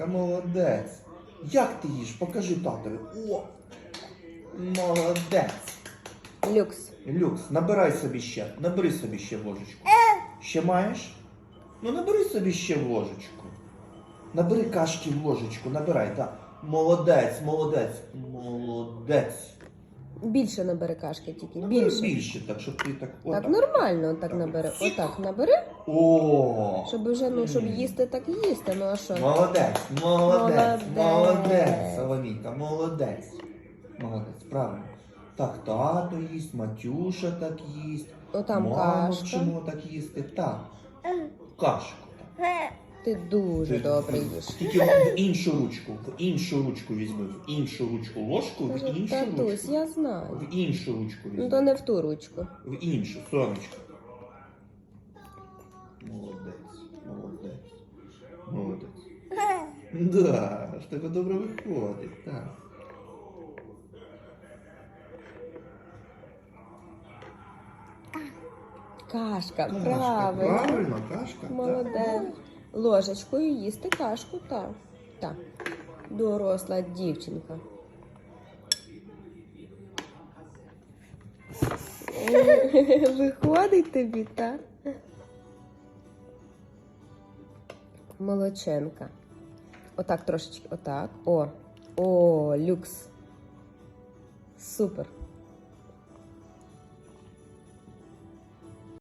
Молодець. Як ти їш? Покажи татові. О! Молодець. Люкс. Люкс, набирай собі ще. Набери собі ще ложечку. Ще маєш? Ну набери собі ще ложечку. Набери кашки в ложечку, набирай, так. Молодець, молодець, молодець. Більше набери кашки тільки. Набери Більше. більше, так, щоб ти так. Так отак. нормально так набери. Отак набери, О! щоб вже ну, щоб їсти, так їсти. Ну а що? Молодець, молодець, Молодець. молодець, Соломійка, молодець. Молодець, правильно. Так, тато їсть, Матюша так їсть. Отам Мама кашка. вчимо так їсти. Так. Кашку. Так. Ти дуже добре їш. Тільки в іншу ручку, в іншу ручку візьми, в іншу ручку ложку, в Кажу, іншу татусь, ручку. я знаю. В іншу ручку Ну то не в ту ручку. В іншу, сонечко. Молодець, молодець, молодець. Да, ж тебе добре виходить, так. Кашка, Кашка, правильно. правильно, кашка. так. Молодець. Ложечкою їсти кашку, так. Так. Доросла дівчинка. Виходить тобі, так? Молодченка. Отак трошечки, отак. О, о, люкс. Супер.